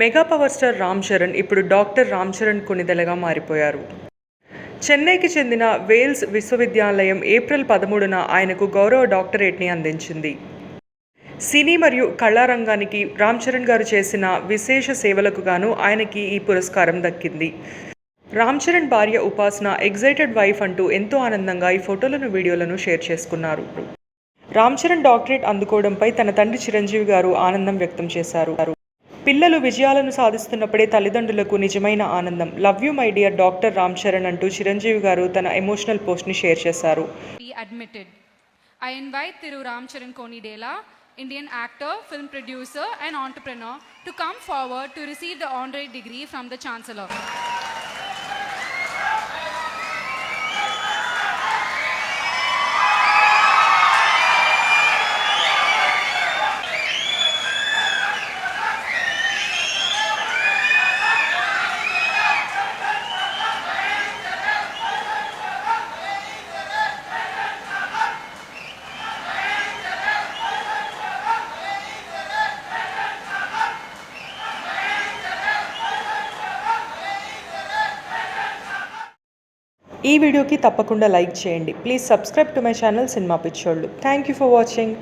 Mega power star Ram Charan ఇప్పుడు doctor Ram Charan కొనిదెలగా మారిపోయారు. చెన్నైకి చెందిన వేల్స్ విశ్వవిద్యాలయం ఏప్రిల్ పదమూడున ఆయనకు గౌరవ డాక్టరేట్ని అందించింది. సినీ మరియు కళారంగానికి రామ్ చరణ్ గారు చేసిన విశేష సేవలకు గాను ఆయనకి ఈ పురస్కారం దక్కింది. రామ్ చరణ్ భార్య ఉపాసన ఎగ్జైటెడ్ వైఫ్ అంటూ ఎంతో ఆనందంగా ఈ ఫోటోలను వీడియోలను షేర్ చేసుకున్నారు. రామ్ చరణ్ డాక్టరేట్ అందుకోవడంపై తన తండ్రి చిరంజీవి గారు ఆనందం వ్యక్తం చేశారు. పిల్లలు విజయాలను సాధిస్తున్నప్పుడే తల్లిదండ్రులకు నిజమైన ఆనందం love you my dear doctor Ram Charan అంటూ చిరంజీవి గారు తన ఎమోషనల్ పోస్ట్ని షేర్ చేశారు be admitted. I invite Thiru Ramcharan Konidela, Indian actor, film producer, and entrepreneur, to come forward to receive the honorary degree from the Chancellor. ఈ వీడియోకి తప్పకుండా like చేయండి. Please subscribe to my channel cinema పిచ్చోళ్ళు. Thank you for watching